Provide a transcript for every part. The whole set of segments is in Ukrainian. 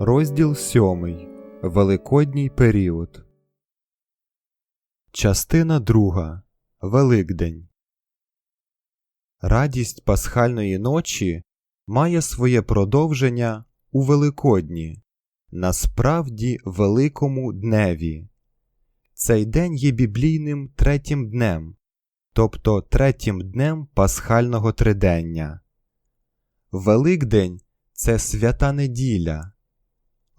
Розділ сьомий. Великодній період. Частина друга. Великдень. Радість пасхальної ночі має своє продовження у Великодні, насправді великому дневі. Цей день є біблійним третім днем, тобто третім днем пасхального тридення. Великдень це свята неділя,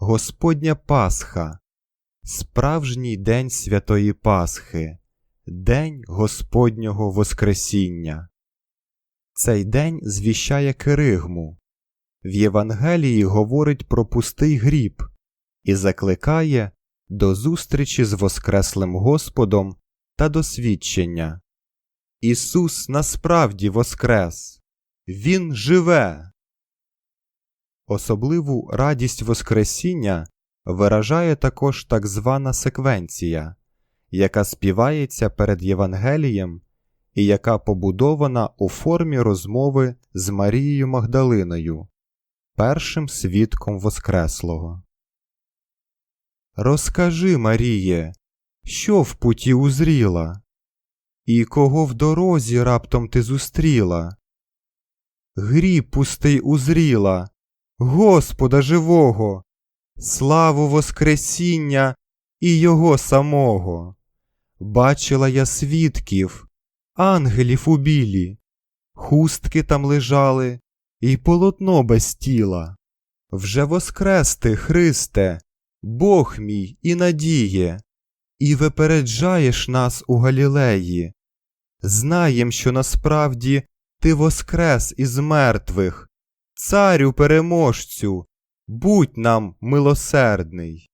Господня Пасха, справжній день святої Пасхи, День Господнього Воскресіння. Цей день звіщає Киригму. В Євангелії говорить про пустий гріб і закликає до зустрічі з Воскреслим Господом та до свідчення. Ісус насправді воскрес, Він живе. Особливу радість Воскресіння виражає також так звана секвенція, яка співається перед Євангелієм і яка побудована у формі розмови з Марією Магдалиною, першим свідком Воскреслого. Розкажи, Маріє, що в путі узріла, і кого в дорозі раптом ти зустріла? Гріб пустий узріла, Господа живого, славу Воскресіння і Його самого. Бачила я свідків, ангелів у білі, хустки там лежали, і полотно без тіла. Вже воскрес ти, Христе, Бог мій і надіє, і випереджаєш нас у Галілеї. Знаєм, що насправді ти воскрес із мертвих, царю переможцю, будь нам милосердний.